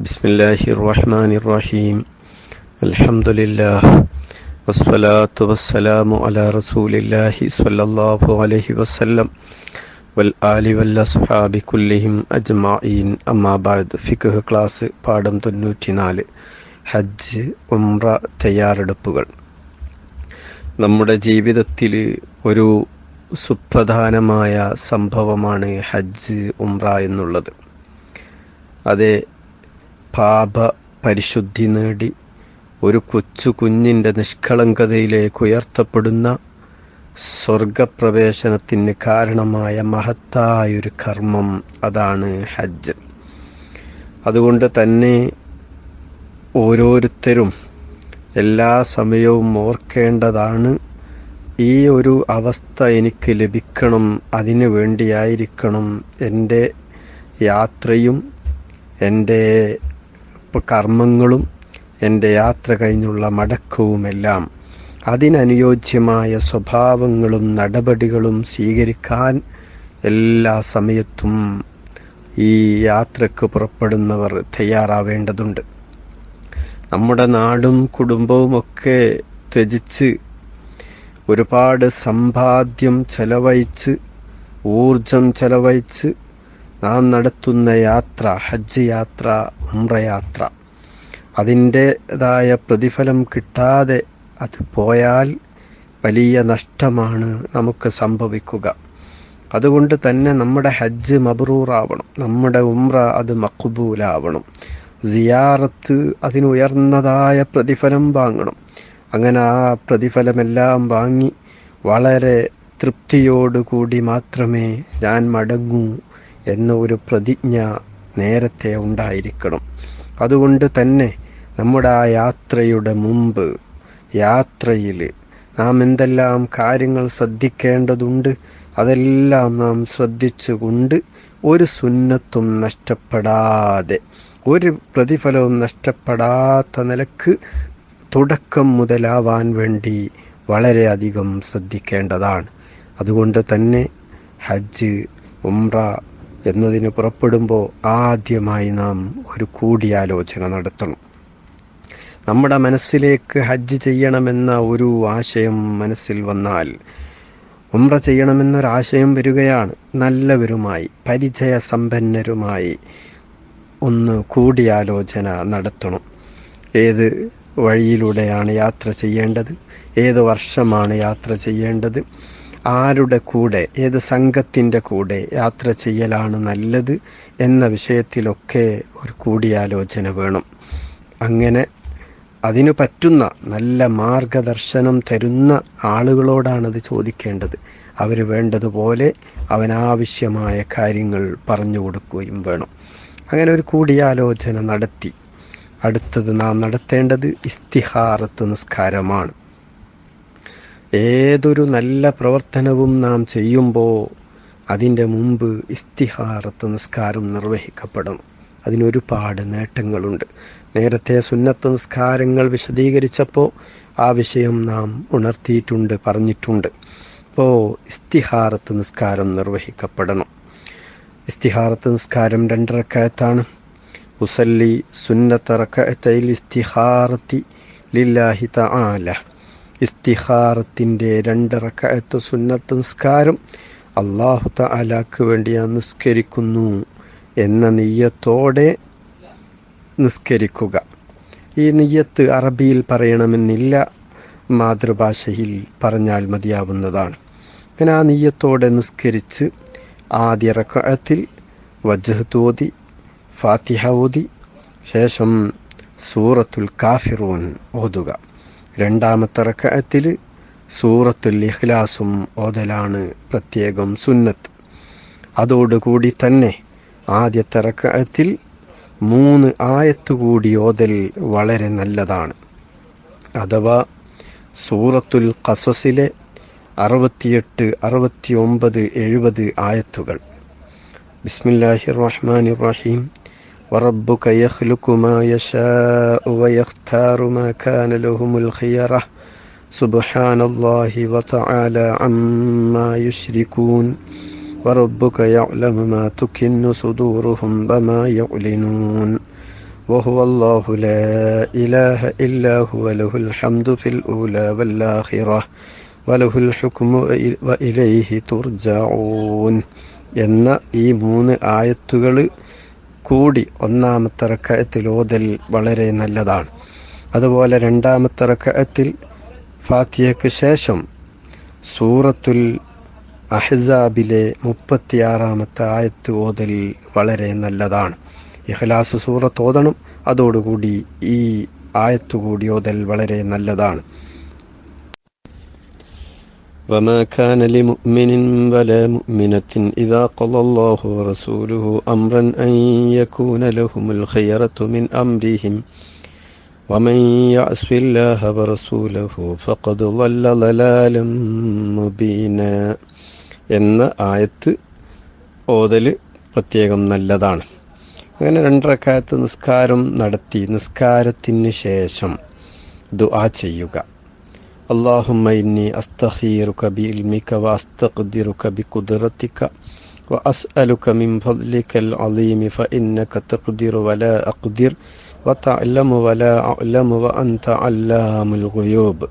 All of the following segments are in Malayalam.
بسم الله الرحمن الرحيم الحمد لله والصلاة والسلام على رسول الله صلى الله عليه وسلم والآل والأصحاب كلهم أجمعين أما بعد ഫിഖ് ക്ലാസ് പാഠം തൊണ്ണൂറ്റിനാല് ഹജ്ജ് ഉംറ തയ്യാറെടുപ്പുകൾ നമ്മുടെ ജീവിതത്തിൽ ഒരു സുപ്രധാനമായ സംഭവമാണ് ഹജ്ജ് ഉംറ എന്നുള്ളത് അതെ പാപ പരിശുദ്ധി നേടി ഒരു കൊച്ചു കുഞ്ഞിന്റെ നിഷ്കളങ്കതയിലേക്ക് ഉയർത്തപ്പെടുന്ന സ്വർഗപ്രവേശനത്തിന് കാരണമായ മഹത്തായൊരു കർമ്മം അതാണ് ഹജ്ജ്. അതുകൊണ്ട് തന്നെ ഓരോരുത്തരും എല്ലാ സമയവും ഓർക്കേണ്ടതാണ് ഈ ഒരു അവസ്ഥ എനിക്ക് ലഭിക്കണം അതിനു വേണ്ടിയായിരിക്കണം എന്റെ യാത്രയും എന്റെ കർമ്മങ്ങളും എന്റെ യാത്ര കഴിഞ്ഞുള്ള മടക്കവുമെല്ലാം അതിനനുയോജ്യമായ സ്വഭാവങ്ങളും നടപടികളും സ്വീകരിക്കാൻ എല്ലാ സമയത്തും ഈ യാത്രയ്ക്ക് പുറപ്പെടുന്നവർ തയ്യാറാവേണ്ടതുണ്ട്. നമ്മുടെ നാടും കുടുംബവും ഒക്കെ ത്യജിച്ച് ഒരുപാട് സമ്പാദ്യം ചെലവഴിച്ച് ഊർജം ചെലവഴിച്ച് നാം നടത്തുന്ന യാത്ര ഹജ്ജ് യാത്ര ഉംറ യാത്ര അതിന്റെതായ പ്രതിഫലം കിട്ടാതെ അത് പോയാൽ വലിയ നഷ്ടമാണ് നമുക്ക് സംഭവിക്കുക. അതുകൊണ്ട് തന്നെ നമ്മുടെ ഹജ്ജ് മബ്രൂറാവണം നമ്മുടെ ഉംറ അത് മക്ബൂലാവണം സിയാറത്ത് അതിന് ഉയർന്നതായ പ്രതിഫലം വാങ്ങണം. അങ്ങനെ ആ പ്രതിഫലമെല്ലാം വാങ്ങി വളരെ തൃപ്തിയോടുകൂടി മാത്രമേ ഞാൻ മടങ്ങൂ എന്ന ഒരു പ്രതിജ്ഞ നേരത്തെ ഉണ്ടായിരിക്കണം. അതുകൊണ്ട് തന്നെ നമ്മുടെ ആ യാത്രയുടെ മുമ്പ് യാത്രയിൽ നാം എന്തെല്ലാം കാര്യങ്ങൾ ശ്രദ്ധിക്കേണ്ടതുണ്ട് അതെല്ലാം നാം ശ്രദ്ധിച്ചുകൊണ്ട് ഒരു സുന്നത്തും നഷ്ടപ്പെടാതെ ഒരു പ്രതിഫലവും നഷ്ടപ്പെടാത്ത നിലയ്ക്ക് തുടക്കം മുതലാവാൻ വേണ്ടി വളരെയധികം ശ്രദ്ധിക്കേണ്ടതാണ്. അതുകൊണ്ട് തന്നെ ഹജ്ജ് ഉംറ എന്നതിന് പുറപ്പെടുമ്പോൾ ആദ്യമായി നാം ഒരു കൂടിയാലോചന നടത്തണം. നമ്മുടെ മനസ്സിലേക്ക് ഹജ്ജ് ചെയ്യണമെന്ന ഒരു ആശയം മനസ്സിൽ വന്നാൽ ഉമ്ര ചെയ്യണമെന്നൊരാശയം വരികയാണ്. നല്ലവരുമായി പരിചയ സമ്പന്നരുമായി ഒന്ന് കൂടിയാലോചന നടത്തണം. ഏത് വഴിയിലൂടെയാണ് യാത്ര ചെയ്യേണ്ടത്? ഏത് വർഷമാണ് യാത്ര ചെയ്യേണ്ടത്? ആരുടെ കൂടെ ഏത് സംഘത്തിന്റെ കൂടെ യാത്ര ചെയ്യലാണ് നല്ലത് എന്ന വിഷയത്തിലൊക്കെ ഒരു കൂടിയാലോചന വേണം. അങ്ങനെ അതിനു പറ്റുന്ന നല്ല മാർഗദർശനം തരുന്ന ആളുകളോടാണത് ചോദിക്കേണ്ടത്. അവർ വേണ്ടതുപോലെ അവനാവശ്യമായ കാര്യങ്ങൾ പറഞ്ഞു കൊടുക്കുകയും വേണം. അങ്ങനെ ഒരു കൂടിയാലോചന നടത്തി. അടുത്തത് നാം നടത്തേണ്ടത് ഇസ്തിഹാറത്ത് നിസ്കാരമാണ്. ഏതൊരു നല്ല പ്രവർത്തനവും നാം ചെയ്യുമ്പോൾ അതിന്റെ മുമ്പ് ഇസ്തിഹാറത്ത് നിസ്കാരം നിർവഹിക്കപ്പെടണം അതിനൊരുപാട് നേട്ടങ്ങളുണ്ട്. നേരത്തെ സുന്നത്ത് നിസ്കാരങ്ങൾ വിശദീകരിച്ചപ്പോൾ ആ വിഷയം നാം ഉണർത്തിയിട്ടുണ്ട് പറഞ്ഞിട്ടുണ്ട്. അപ്പോൾ ഇസ്തിഹാറത്ത് നിസ്കാരം നിർവഹിക്കപ്പെടണം. ഇസ്തിഹാറത്ത് നിസ്കാരം രണ്ടരക്കയത്താണ് ഉസല്ലി സുന്നത്തറക്കയത്തയിൽ ഇസ്തിഹാറത്തി ലില്ലാഹി തആല. ഇസ്തിഹാറത്തിന്റെ രണ്ട് റക്കായത്ത് സുന്നത്ത് നിസ്കാരം അള്ളാഹു തആലാക്ക് വേണ്ടി ഞാൻ നിസ്കരിക്കുന്നു എന്ന നെയ്യത്തോടെ നിസ്കരിക്കുക. ഈ നെയ്യത്ത് അറബിയിൽ പറയണമെന്നില്ല മാതൃഭാഷയിൽ പറഞ്ഞാൽ മതിയാവുന്നതാണ്. അങ്ങനെ ആ നെയ്യത്തോടെ നിസ്കരിച്ച് ആദ്യ റക്കായത്തിൽ വജ്ഹത്ത് തോതി ഫാത്തിഹ ഓതി ശേഷം സൂറത്തുൽ കാഫിറൂൻ ഓതുക. രണ്ടാമത്തെ റക്കഅത്തിൽ സൂറത്തുൽ ഇഖ്ലാസും ഓതലാണ് പ്രത്യേകം സുന്നത്ത്. അതോടുകൂടി തന്നെ ആദ്യത്തെ റക്കഅത്തിൽ മൂന്ന് ആയത്ത് കൂടി ഓതൽ വളരെ നല്ലതാണ്. അഥവാ സൂറത്തുൽ ഖസസിലെ അറുപത്തിയെട്ട് അറുപത്തി ഒമ്പത് എഴുപത് ആയത്തുകൾ. ബിസ്മില്ലാഹിർ റഹ്മാൻ റഹീം. وربك يخلق ما يشاء ويختار ما كان لهم الخيرة سبحان الله وتعالى عما يشركون وربك يعلم ما تكن صدورهم وما يعلنون وهو الله لا إله إلا هو له الحمد في الأولى والآخرة وله الحكم وإليه ترجعون എന്ന ഈ മൂന്ന് ആയത്തുകൾ കൂടി ഒന്നാമത്തെ റക്കയത്തിൽ ഓതൽ വളരെ നല്ലതാണ്. അതുപോലെ രണ്ടാമത്തെ റക്കയത്തിൽ ഫാത്തിയയ്ക്ക് ശേഷം സൂറത്തുൽ അഹ്സാബിലെ മുപ്പത്തിയാറാമത്തെ ആയത്ത് ഓതൽ വളരെ നല്ലതാണ്. ഇഖ്ലാസ് സൂറത്ത് ഓതണം അതോടുകൂടി ഈ ആയത്തുകൂടി ഓതൽ വളരെ നല്ലതാണ്. وما كان لمؤمن ولا مؤمنة إذا قضى الله ورسوله أمرا أن يكون لهم الخيرة من أمرهم ومن يعص الله ورسوله فقد ضل ضلالا مبينا എന്ന ആയത്ത് ഓതൽ പ്രത്യേകം നല്ലതാണ് അങ്ങനെ രണ്ടരക്കാലത്ത് നിസ്കാരം നടത്തി നിസ്കാരത്തിന് ശേഷം ദുആ ചെയ്യുക اللهم إني أستخيرك بعلمك وأستقدرك بقدرتك وأسألك من فضلك العظيم فإنك تقدر ولا أقدر وتعلم ولا أعلم وأنت علام الغيوب.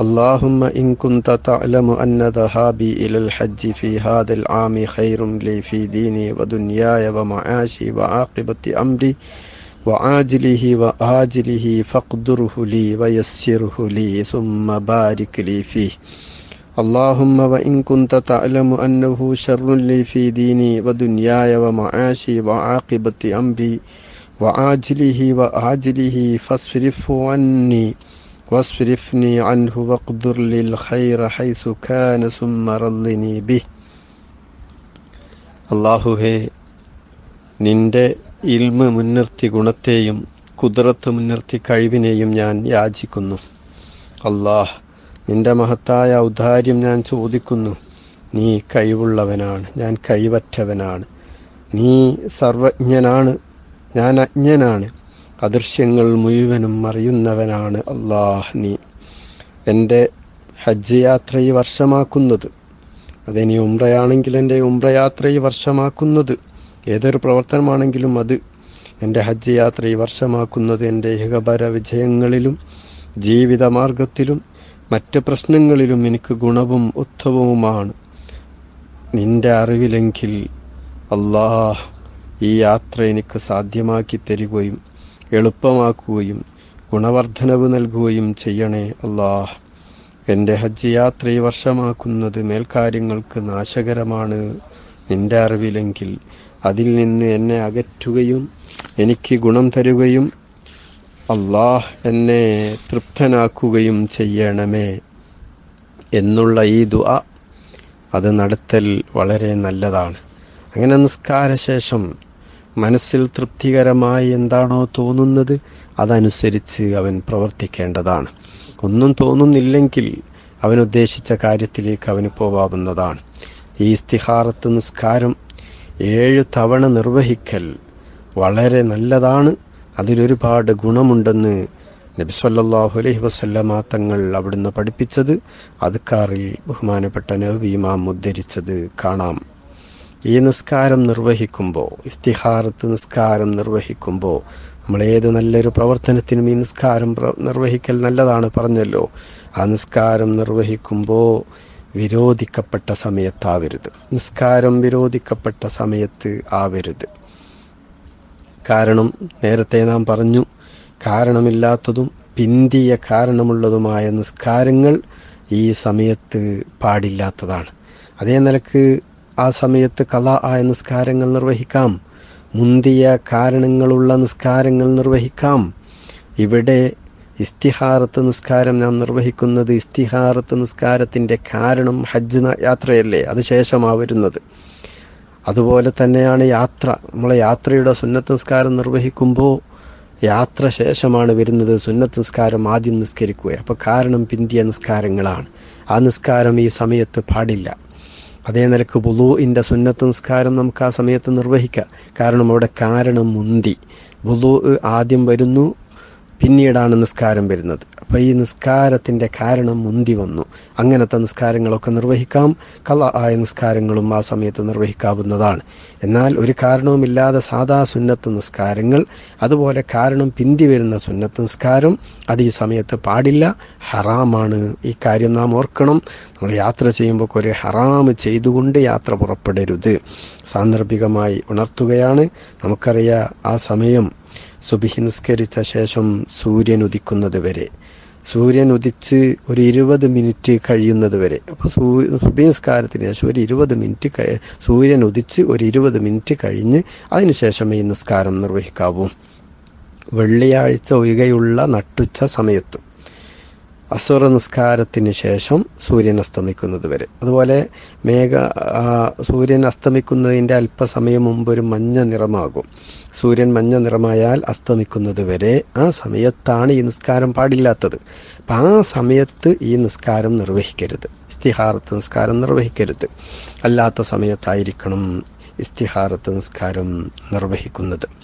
اللهم إن كنت تعلم أن ذهابي إلى الحج في هذا العام خير لي في ديني ودنياي ومعاشي وعاقبة أمري وعاجله وآجله فاقدره لي ويسره لي ثم بارك لي فيه اللهم وإن كنت تعلم أنه شر لي في ديني ودنياي ومعاشي وعاقبة أمري وعاجله وآجله فاصرفه عني واصرفني عنه واقدر لي الخير حيث كان ثم رضني به അള്ളാഹുഹേ നിന്റെ ഇൽമ മുൻനിർത്തി ഗുണത്തെയും കുതിരത്ത് മുൻനിർത്തി കഴിവിനെയും ഞാൻ യാചിക്കുന്നു. അള്ളാഹ് നിന്റെ മഹത്തായ ഔദാര്യം ഞാൻ ചോദിക്കുന്നു. നീ കഴിവുള്ളവനാണ് ഞാൻ കഴിവറ്റവനാണ്. നീ സർവജ്ഞനാണ് ഞാൻ അജ്ഞനാണ്. അദൃശ്യങ്ങൾ മുഴുവനും അറിയുന്നവനാണ് അള്ളാഹ് നീ. എന്റെ ഹജ്ജ് യാത്ര ഈ വർഷമാക്കുന്നത് അതിനി ഉംറയാണെങ്കിൽ എന്റെ ഉംറയാത്ര ഈ വർഷമാക്കുന്നത്. ഏതൊരു പ്രവർത്തനമാണെങ്കിലും അത് എന്റെ ഹജ്ജ് യാത്ര ഈ വർഷമാക്കുന്നത് എന്റെ ഏകപര വിജയങ്ങളിലും ജീവിതമാർഗത്തിലും മറ്റ് പ്രശ്നങ്ങളിലും എനിക്ക് ഗുണവും ഉത്തമവുമാണ് നിന്റെ അറിവിലെങ്കിൽ അള്ളാഹ് ഈ യാത്ര എനിക്ക് സാധ്യമാക്കി തരികയും എളുപ്പമാക്കുകയും ഗുണവർദ്ധനവ് നൽകുകയും ചെയ്യണേ അള്ളാഹ്. എന്റെ ഹജ്ജ് യാത്ര ഈ വർഷമാക്കുന്നത് മേൽക്കാര്യങ്ങൾക്ക് നാശകരമാണ്. നിന്റെ അറിവിലെങ്കിൽ അതിൽ നിന്ന് എന്നെ അകറ്റുകയും എനിക്ക് ഗുണം തരുകയും അള്ളാഹ് എന്നെ തൃപ്തനാക്കുകയും ചെയ്യണമേ എന്നുള്ള ഈ ദുആ അത് നടത്തൽ വളരെ നല്ലതാണ്. അങ്ങനെ നിസ്കാരശേഷം മനസ്സിൽ തൃപ്തികരമായി എന്താണോ തോന്നുന്നത് അതനുസരിച്ച് അവൻ പ്രവർത്തിക്കേണ്ടതാണ്. ഒന്നും തോന്നുന്നില്ലെങ്കിൽ അവൻ ഉദ്ദേശിച്ച കാര്യത്തിലേക്ക് അവന് പോവാവുന്നതാണ്. ഈ ഇസ്തിഹാറത്ത് നിസ്കാരം ഏഴ് തവണ നിർവഹിക്കൽ വളരെ നല്ലതാണ്. അതിലൊരുപാട് ഗുണമുണ്ടെന്ന് നബി സല്ലല്ലാഹു അലൈഹി വസല്ലമ തങ്ങൾ അവിടുന്ന് പഠിപ്പിച്ചത്. അതുക്കാറിൽ ബഹുമാനപ്പെട്ട നബി ഇമാം ഉദ്ധരിച്ചത് കാണാം. ഈ നിസ്കാരം നിർവഹിക്കുമ്പോൾ ഇസ്തിഹാരത്ത് നിസ്കാരം നിർവഹിക്കുമ്പോൾ നമ്മൾ ഏത് നല്ലൊരു പ്രവർത്തനത്തിനും ഈ നിസ്കാരം നിർവഹിക്കൽ നല്ലതാണ് പറഞ്ഞല്ലോ. ആ നിസ്കാരം നിർവഹിക്കുമ്പോൾ വിരോധിക്കപ്പെട്ട സമയത്താവരുത്. നിസ്കാരം വിരോധിക്കപ്പെട്ട സമയത്ത് ആവരുത്. കാരണം നേരത്തെ നാം പറഞ്ഞു കാരണമില്ലാത്തതും പിന്തിയ കാരണമുള്ളതുമായ നിസ്കാരങ്ങൾ ഈ സമയത്ത് പാടില്ലാത്തതാണ്. അതേ നിലയ്ക്ക് ആ സമയത്ത് കല ആയ നിസ്കാരങ്ങൾ നിർവഹിക്കാം. മുന്തിയ കാരണങ്ങളുള്ള നിസ്കാരങ്ങൾ നിർവഹിക്കാം. ഇവിടെ ഇസ്തിഹാറത്ത് നിസ്കാരം നാം നിർവഹിക്കുന്നത് ഇസ്തിഹാറത്ത് നിസ്കാരത്തിന്റെ കാരണം ഹജ്ജ് യാത്രയല്ലേ? അത് ശേഷമാണ് വരുന്നത് അതുപോലെ തന്നെയാണ് യാത്ര. നമ്മളെ യാത്രയുടെ സുന്നത്ത് നിസ്കാരം നിർവഹിക്കുമ്പോൾ യാത്ര ശേഷമാണ് വരുന്നത് സുന്നത്ത് നിസ്കാരം ആദ്യം നിസ്കരിക്കുക. അപ്പോൾ കാരണം പിന്തിയ നിസ്കാരങ്ങളാണ്. ആ നിസ്കാരം ഈ സമയത്ത് പാടില്ല. അതേ നിലയ്ക്ക് ബുലൂഇന്റെ സുന്നത്ത് നിസ്കാരം നമുക്ക് ആ സമയത്ത് നിർവഹിക്കാം. കാരണം അവിടെ കാരണം മുന്തി. ബുലൂ ആദ്യം വരുന്നു പിന്നീടാണ് നിസ്കാരം വരുന്നത്. അപ്പൊ ഈ നിസ്കാരത്തിന്റെ കാരണം മുന്തി വന്നു. അങ്ങനത്തെ നിസ്കാരങ്ങളൊക്കെ നിർവഹിക്കാം. കല ആയ നിസ്കാരങ്ങളും ആ സമയത്ത് നിർവഹിക്കാവുന്നതാണ്. എന്നാൽ ഒരു കാരണവുമില്ലാതെ സാധാ സുന്നത്ത് നിസ്കാരങ്ങൾ അതുപോലെ കാരണം പിന്തി വരുന്ന സുന്നത്ത് നിസ്കാരം അത് ഈ സമയത്ത് പാടില്ല. ഹറാമാണ്. ഈ കാര്യം നാം ഓർക്കണം. നമ്മൾ യാത്ര ചെയ്യുമ്പോൾ ഒരു ഹറാം ചെയ്തുകൊണ്ട് യാത്ര പുറപ്പെടരുത്. സാന്ദർഭികമായി ഉണർത്തുകയാണ്. നമുക്കറിയാം ആ സമയം സുബിഹി ശേഷം സൂര്യൻ ഉദിക്കുന്നത് വരെ. സൂര്യൻ ഉദിച്ച് ഒരു ഇരുപത് മിനിറ്റ് കഴിയുന്നത് വരെ. അപ്പോൾ നിസ്കാരത്തിന് ശേഷം ഒരു ഇരുപത് മിനിറ്റ് സൂര്യൻ ഉദിച്ച് ഒരു ഇരുപത് മിനിറ്റ് കഴിഞ്ഞ് അതിനുശേഷം ഈ നിസ്കാരം നിർവഹിക്കാവൂ. വെള്ളിയാഴ്ച ഒഴികെയുള്ള നട്ടുച്ച സമയത്ത്. അസുറ നിസ്കാരത്തിന് ശേഷം സൂര്യൻ അസ്തമിക്കുന്നത് വരെ. അതുപോലെ മേഘ സൂര്യൻ അസ്തമിക്കുന്നതിന്റെ അല്പസമയം മുമ്പ് ഒരു മഞ്ഞ നിറമാകും. സൂര്യൻ മഞ്ഞ നിറമായാൽ അസ്തമിക്കുന്നത് വരെ ആ സമയത്താണ് ഈ നിസ്കാരം പാടില്ലാത്തത്. അപ്പം ആ സമയത്ത് ഈ നിസ്കാരം നിർവഹിക്കരുത്. ഇസ്തിഹാറത്ത് നിസ്കാരം നിർവഹിക്കരുത്. അല്ലാത്ത സമയത്തായിരിക്കണം ഇസ്തിഹാറത്ത് നിസ്കാരം നിർവഹിക്കുന്നത്.